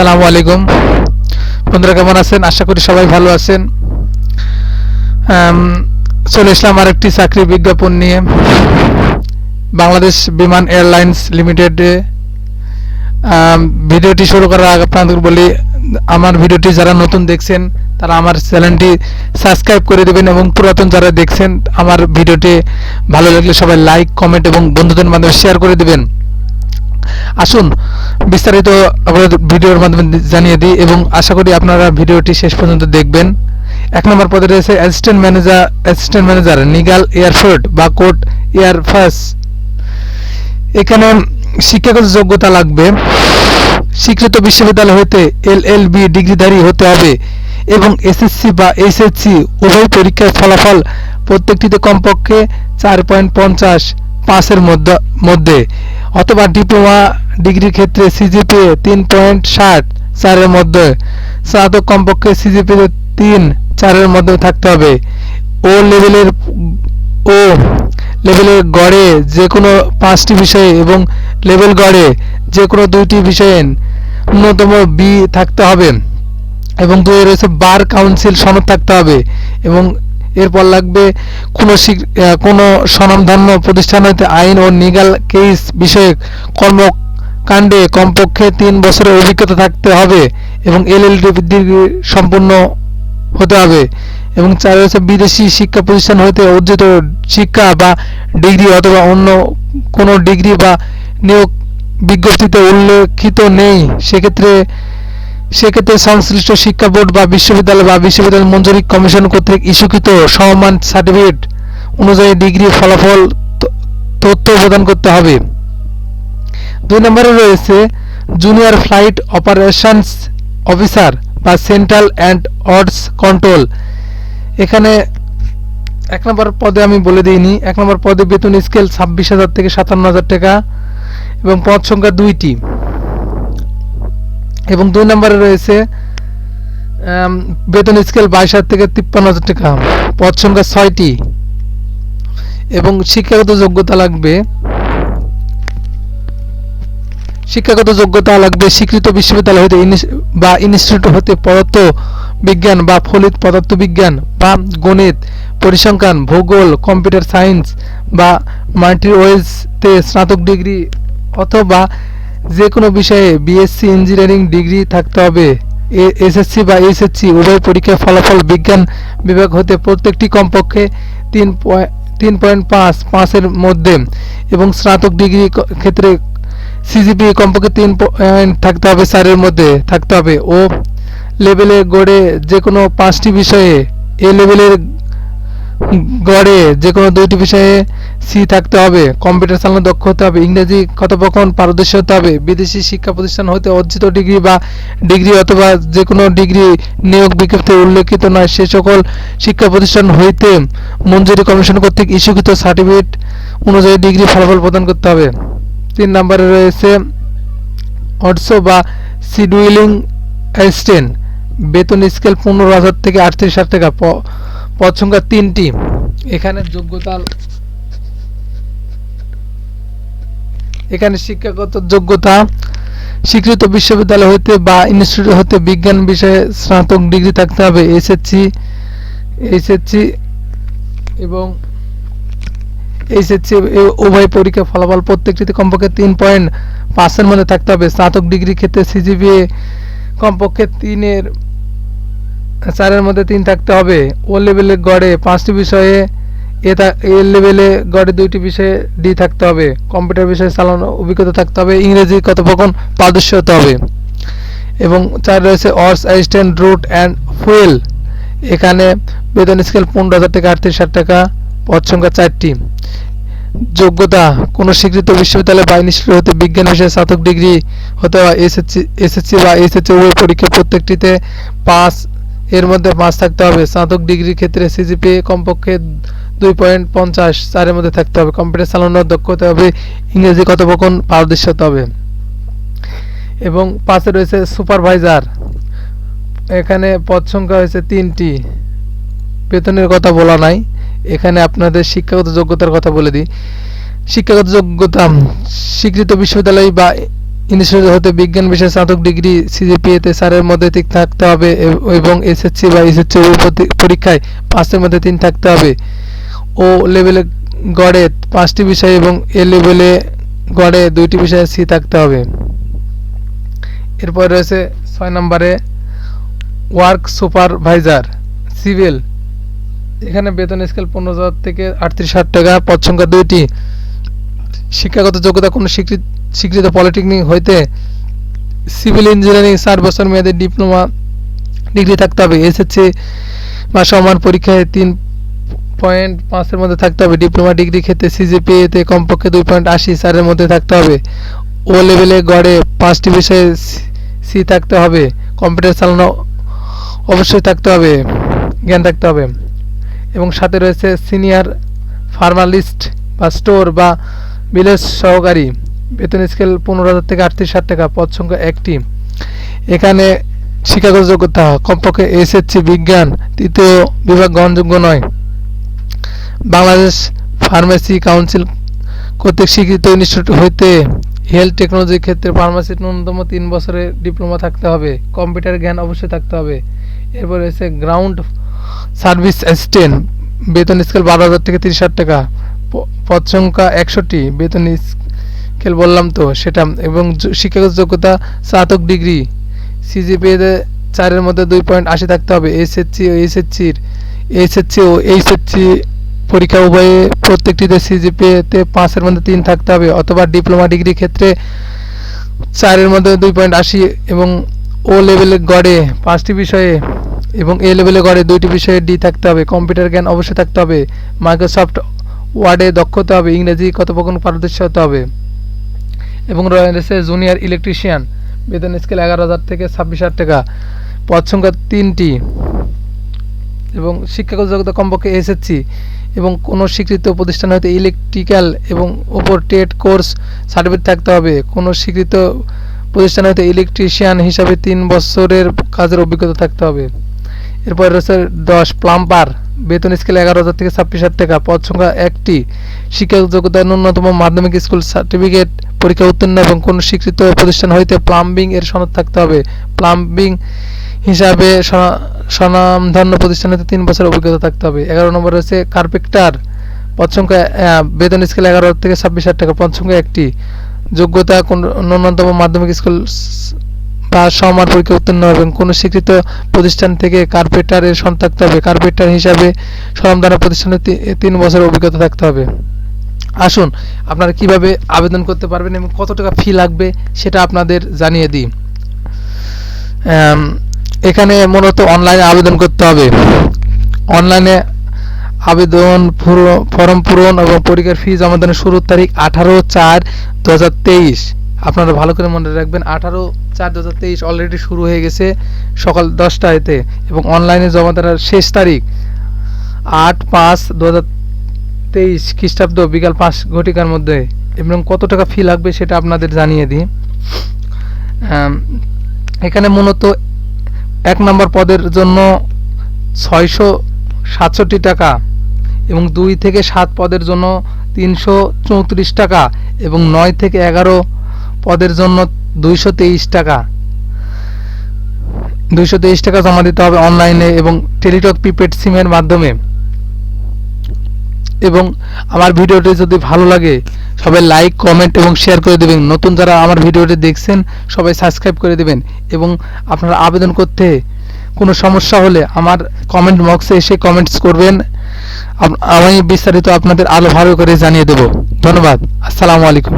আসসালামু আলাইকুম। বন্ধুরা, কেমন আছেন? আশা করি সবাই ভালো আছেন। চলে এসলাম আরেকটি চাকরি বিজ্ঞাপন নিয়ে। বাংলাদেশ বিমান এয়ারলাইন্স লিমিটেডে ভিডিওটি শুরু করার আগে আপনাদের বলি, আমার ভিডিওটি যারা নতুন দেখছেন, তারা আমার চ্যানেলটি সাবস্ক্রাইব করে দেবেন এবং পুরাতন যারা দেখছেন, আমার ভিডিওটি ভালো লাগলে সবাই লাইক, কমেন্ট এবং বন্ধুদের মাধ্যমে শেয়ার করে দিবেন। আসুন, বিস্তারিত আপনাদের ভিডিওর মাধ্যমে জানিয়ে দিই এবং আশা করি আপনারা ভিডিওটি শেষ পর্যন্ত দেখবেন। এক নম্বর পদে রয়েছে অ্যাসিস্ট্যান্ট ম্যানেজার অ্যাসিস্ট্যান্ট ম্যানেজার নিগাল এয়ারফোর্ট বা কোর্ট এয়ারফাস। এখানে শিক্ষাগত যোগ্যতা লাগবে। স্বীকৃত বিশ্ববিদ্যালয় হতে এল এল বি ডিগ্রিধারী হতে হবে এবং এসএসসি বা এইচএসসি উভয় পরীক্ষার ফলাফল প্রত্যেকটিতে কমপক্ষে চার পয়েন্ট পঞ্চাশ। পাঁচের মধ্যে মধ্যে, অথবা ডিপ্লোমা ডিগ্রির ক্ষেত্রে সিজিপিএ তিন পয়েন্ট ষাট চারের মধ্যে, স্নাতক কমপক্ষে সিজিপিএ তিন চারের মধ্যে থাকতে হবে। ও লেভেলের ও লেভেলের গড়ে যে কোনো পাঁচটি বিষয়ে এবং লেভেল গড়ে যে কোনো দুইটি বিষয়ে ন্যূনতম বি থাকতে হবে। এবং দুই রয়েছে বার কাউন্সিল সনদ থাকতে হবে এবং এরপর লাগবে কোনো কোনো স্বনামধন্য প্রতিষ্ঠান হতে আইন ও নিগাল কেস বিষয়ক কর্মকাণ্ডে কমপক্ষে তিন বছরের অভিজ্ঞতা থাকতে হবে এবং এলএলডি ডিগ্রি সম্পূর্ণ হতে হবে এবং চার রয়েছে বিদেশি শিক্ষা প্রতিষ্ঠান হতে অর্জিত শিক্ষা বা ডিগ্রি অথবা অন্য কোনো ডিগ্রি বা নিয়োগ বিজ্ঞপ্তিতে উল্লেখিত নেই। সেক্ষেত্রে সেক্ষেত্রে সংশ্লিষ্ট শিক্ষা বোর্ড বা বিশ্ববিদ্যালয় বা বিশ্ববিদ্যালয় মঞ্জুরি কমিশন কর্তৃক ইস্যুকৃত সমমান সার্টিফিকেট অনুযায়ী ডিগ্রি ফলাফল তথ্য প্রদান করতে হবে। দুই নম্বরে রয়েছে জুনিয়র ফ্লাইট অপারেশনস অফিসার বা সেন্ট্রাল অ্যান্ড অর্ডস কন্ট্রোল। এখানে এক নম্বর পদে আমি বলে দিইনি, এক নম্বর পদে বেতন স্কেল ছাব্বিশ হাজার থেকে সাতান্ন হাজার টাকা এবং পদ সংখ্যা দুইটি। এবং দুই নম্বরে রয়েছে বেতন স্কেল বাইশ হাজার থেকে তিপ্পান্ন হাজার টাকা। পদ সংখ্যা ছয়টি। এবং শিক্ষাগত যোগ্যতা লাগবে, শিক্ষাগত যোগ্যতা লাগবে স্বীকৃত বিশ্ববিদ্যালয় হতে বা ইনস্টিটিউট হতে পদার্থ বিজ্ঞান বা ফলিত পদার্থ বিজ্ঞান বা গণিত, পরিসংখ্যান, ভূগোল কম্পিউটার সায়েন্স বা মাল্টিওয়েজতে স্নাতক ডিগ্রি অথবা যে কোনো বিষয়ে বিএসসি ইঞ্জিনিয়ারিং ডিগ্রি থাকতে হবে। এসএসসি বা এইচএসসি উভয় পরীক্ষার ফলাফল বিজ্ঞান বিভাগ হতে প্রত্যেকটি কমপক্ষে তিন তিন পয়েন্ট পাঁচ, পাঁচের মধ্যে এবং স্নাতক ডিগ্রি ক্ষেত্রে সিজিপি কমপক্ষে তিন পয়েন্ট থাকতে হবে চারের মধ্যে, থাকতে হবে। ও লেভেলে গড়ে যে কোনো পাঁচটি বিষয়ে এ লেভেলের গড়ে যে কোনো দুইটি বিষয়ে সি থাকতে হবে, কম্পিউটার চালানো দক্ষ হতে হবে, ইংরেজি কথোপকথন পারদর্শী হতে হবে, বিদেশি শিক্ষা প্রতিষ্ঠান হতে অর্জিত ডিগ্রি বা ডিগ্রি অথবা যে কোনো ডিগ্রি নিয়োগ বিজ্ঞপ্তিতে উল্লেখিত নয়। সে সকল শিক্ষা প্রতিষ্ঠান হইতে মঞ্জুরি কমিশন কর্তৃক ইস্যুকৃত সার্টিফিকেট অনুযায়ী ডিগ্রি ফলাফল প্রদান করতে হবে। তিন নম্বরে রয়েছে অটসো বা সিডুইলিং অ্যাসিস্ট্যান্ট। বেতন স্কেল পনেরো হাজার থেকে আটত্রিশ হাজার টাকা। পদ সংখ্যা তিনটি। এখানে যোগ্যতা এখানে শিক্ষাগত যোগ্যতা। স্বীকৃত বিশ্ববিদ্যালয় হতে বা ইনস্টিটিউট হতে বিজ্ঞান বিষয়ে স্নাতক ডিগ্রি থাকতে হবে, এসএসসি এইচএসসি এবং এইচএসসি উভয় পরীক্ষা ফলাফল প্রত্যেকটিতে কমপক্ষে তিন পয়েন্ট পাঁচের মধ্যে থাকতে হবে। স্নাতক ডিগ্রি ক্ষেত্রে সিজিপিএ কমপক্ষে তিনের চারের মধ্যে তিন থাকতে হবে। ও লেভেলে গড়ে পাঁচটি বিষয়ে, এ লেভেলে গড়ে দুইটি বিষয়ে ডি থাকতে হবে। কম্পিউটার বিষয়ে চালানো অভিজ্ঞতা থাকতে হবে। ইংরেজি কথোপকথন পারদর্শী হতে হবে। এবং চার রয়েছে অর্স অ্যাসিস্ট্যান্ট রুট অ্যান্ড ফুয়েল এখানে বেতন স্কেল পনেরো হাজার টাকা আটত্রিশ হাজার টাকা, পদ সংখ্যা চারটি। যোগ্যতা, কোনো স্বীকৃত বিশ্ববিদ্যালয় বা ইনস্টিটিউট হতে বিজ্ঞান বিষয়ে স্নাতক ডিগ্রি হতে হয়। এসএসসি এসএসসি বা এসএসসি পরীক্ষা প্রত্যেকটিতে পাঁচ এর মধ্যে পাঁচ থাকতে হবে। স্নাতক ডিগ্রির ক্ষেত্রে সিজিপি কমপক্ষে দুই পয়েন্ট পঞ্চাশ চারের মধ্যে থাকতে হবে। কম্পিউটার চালানোর দক্ষতা হবে, ইংরেজি কথোপকথন পারদর্শী হতে হবে। এবং পাশে রয়েছে সুপারভাইজার। এখানে পদ সংখ্যা হয়েছে তিনটি। বেতনের কথা বলা নাই। এখানে আপনাদের শিক্ষাগত যোগ্যতার কথা বলে দিই। শিক্ষাগত যোগ্যতা, স্বীকৃত বিশ্ববিদ্যালয় বা ইনস্টিটিউট হতে বিজ্ঞান বিষয়ে স্নাতক ডিগ্রি সিজিপিএতে চারের মধ্যে তিন থাকতে হবে এবং এসএসসি বা এসএসসি পরীক্ষায় পাঁচের মধ্যে তিন থাকতে হবে। ও লেভেলে গড়ে পাঁচটি বিষয় এবং এ লেভেলে গড়ে দুইটি বিষয়ে সি থাকতে হবে। এরপর রয়েছে ছয় নম্বরে ওয়ার্ক সুপারভাইজার, সিভিল। এখানে বেতন স্কেল পনেরো হাজার থেকে আটত্রিশ হাজার টাকা, পদ সংখ্যা দুইটি। শিক্ষাগত যোগ্যতা কোনো স্বীকৃত স্বীকৃত পলিটেকনিক হইতে সিভিল ইঞ্জিনিয়ারিং চার বছর মেয়াদের ডিপ্লোমা ডিগ্রি থাকতে হবে। এসএসসি বা সমান পরীক্ষায় তিন পয়েন্ট পাঁচের মধ্যে থাকতে হবে। ডিপ্লোমা ডিগ্রি ক্ষেত্রে সিজিপিএতে কমপক্ষে দুই পয়েন্ট আশি চারের মধ্যে থাকতে হবে। ও লেভেলে গড়ে পাঁচটি বিষয়ে সি থাকতে হবে। কম্পিউটার চালানো অবশ্যই থাকতে হবে, জ্ঞান থাকতে হবে। এবং সাথে রয়েছে সিনিয়র ফার্মালিস্ট বা স্টোর বা বিলেজ সহকারী। বেতন স্কেল পনেরো হাজার থেকে আটত্রিশ হাজার টাকা, পদ সংখ্যা একটি। এখানে শিক্ষাগত যোগ্যতা কমপক্ষে এসএসসি বিজ্ঞান, তৃতীয় বিভাগ গ্রহণযোগ্য নয়। বাংলাদেশ ফার্মেসি কাউন্সিল কর্তৃক স্বীকৃত ইনস্টিটিউট হইতে হেলথ টেকনোলজির ক্ষেত্রে ফার্মাসির ন্যূনতম তিন বছরের ডিপ্লোমা থাকতে হবে। কম্পিউটার জ্ঞান অবশ্যই থাকতে হবে। এরপর রয়েছে গ্রাউন্ড সার্ভিস অ্যাসিস্ট্যান্ট বেতন স্কেল বারো হাজার থেকে তিরিশ হাজার টাকা পদ সংখ্যা একষট্টি, বেতন স্কেল বললাম তো, সেটা, এবং শিক্ষাগত যোগ্যতা স্নাতক ডিগ্রি সিজিপিএতে চারের মধ্যে দুই পয়েন্ট আশি থাকতে হবে এসএসসি ও এইচএসসির এইচএসসি ও এইচএসসি পরীক্ষা উভয়ে প্রত্যেকটিতে সিজিপিএতে পাঁচের মধ্যে তিন থাকতে হবে, অথবা ডিপ্লোমা ডিগ্রি ক্ষেত্রে চারের মধ্যে দুই পয়েন্ট আশি এবং ও লেভেলে গড়ে পাঁচটি বিষয়ে এবং এ লেভেলে গড়ে দুইটি বিষয়ে ডি থাকতে হবে কম্পিউটার জ্ঞান অবশ্যই থাকতে হবে মাইক্রোসফট ওয়ার্ডে দক্ষতা হবে, ইংরেজি কথোপকথন পারদর্শী হতে হবে। এবং রয়েছে জুনিয়র ইলেকট্রিশিয়ান। বেতন স্কেল এগারো হাজার থেকে ছাব্বিশ হাজার টাকা। পদ সংখ্যা তিনটি। এবং শিক্ষাগত যোগ্যতা কমপক্ষে এসএসসি এবং কোনো স্বীকৃত প্রতিষ্ঠান হতে ইলেকট্রিক্যাল এবং ওপর টেট কোর্স সার্টিফিকেট থাকতে হবে। কোনো স্বীকৃত প্রতিষ্ঠান হতে ইলেকট্রিশিয়ান হিসাবে তিন বছরের কাজের অভিজ্ঞতা থাকতে হবে। এরপর রয়েছে দশ প্লাম্বার। বেতন স্কেল এগারো হাজার থেকে ছাব্বিশ হাজার টাকা। পদ সংখ্যা একটি। শিক্ষাগত যোগ্যতা ন্যূনতম মাধ্যমিক স্কুল সার্টিফিকেট পরীক্ষা উত্তীর্ণ এবং কোনো স্বীকৃত প্রতিষ্ঠান হইতে প্লাম্বিং এর সনদ থাকতে হবে। প্লাম্বিং হিসাবে স্বনা- স্বনামধন্য প্রতিষ্ঠান তিন বছর অভিজ্ঞতা থাকতে হবে। এগারো নম্বর হচ্ছে কার্পেক্টার পদ সংখ্যা বেতন স্কেল এগারো থেকে ছাব্বিশ হাজার টাকা। পদ সংখ্যা একটি। যোগ্যতা কোন ন্যূনতম মাধ্যমিক স্কুল স- বা সমান পরীক্ষা উত্তীর্ণ এবং কোনো স্বীকৃত প্রতিষ্ঠান থেকে কার্পেটারের থাকতে হবে। কার্পেটার হিসাবে স্বনামধন্য প্রতিষ্ঠানে তিন বছর অভিজ্ঞতা থাকতে হবে। আসুন, আপনারা কীভাবে আবেদন করতে পারবেন এবং কত টাকা ফি লাগবে সেটা আপনাদের জানিয়ে দিই। এখানে মূলত অনলাইনে আবেদন করতে হবে। অনলাইনে আবেদন ফর্ম পূরণ এবং পরীক্ষার ফি জমা দানের শুরুর তারিখ আঠারো চার দু আপনারা ভালো করে মনে রাখবেন, আঠারো চার দু তেইশ অলরেডি শুরু হয়ে গেছে সকাল দশটাতে এবং অনলাইনে জমা দেওয়ার শেষ তারিখ আট পাঁচ দু হাজার তেইশ খ্রিস্টাব্দ বিকাল পাঁচ ঘটিকার মধ্যে। এবং কত টাকা ফি লাগবে সেটা আপনাদের জানিয়ে দিই। এখানে মূলত এক নম্বর পদের জন্য ছয়শো সাতষট্টি টাকা এবং দুই থেকে সাত পদের জন্য তিনশো চৌত্রিশ টাকা এবং নয় থেকে এগারো পদের জন্য দুইশো তেইশ টাকা। দুইশো তেইশ টাকা জমা দিতে হবে অনলাইনে এবং টেলিটক প্রিপেড সিমের মাধ্যমে। এবং আমার ভিডিওটি যদি ভালো লাগে, সবাই লাইক কমেন্ট এবং শেয়ার করে দেবেন। নতুন যারা আমার ভিডিওটি দেখছেন, সবাই সাবস্ক্রাইব করে দেবেন। এবং আপনারা আবেদন করতে কোনো সমস্যা হলে আমার কমেন্ট বক্সে এসে কমেন্টস করবেন। আমি বিস্তারিত আপনাদের আলো ভালো করে জানিয়ে দেব। ধন্যবাদ। আসসালামু আলাইকুম।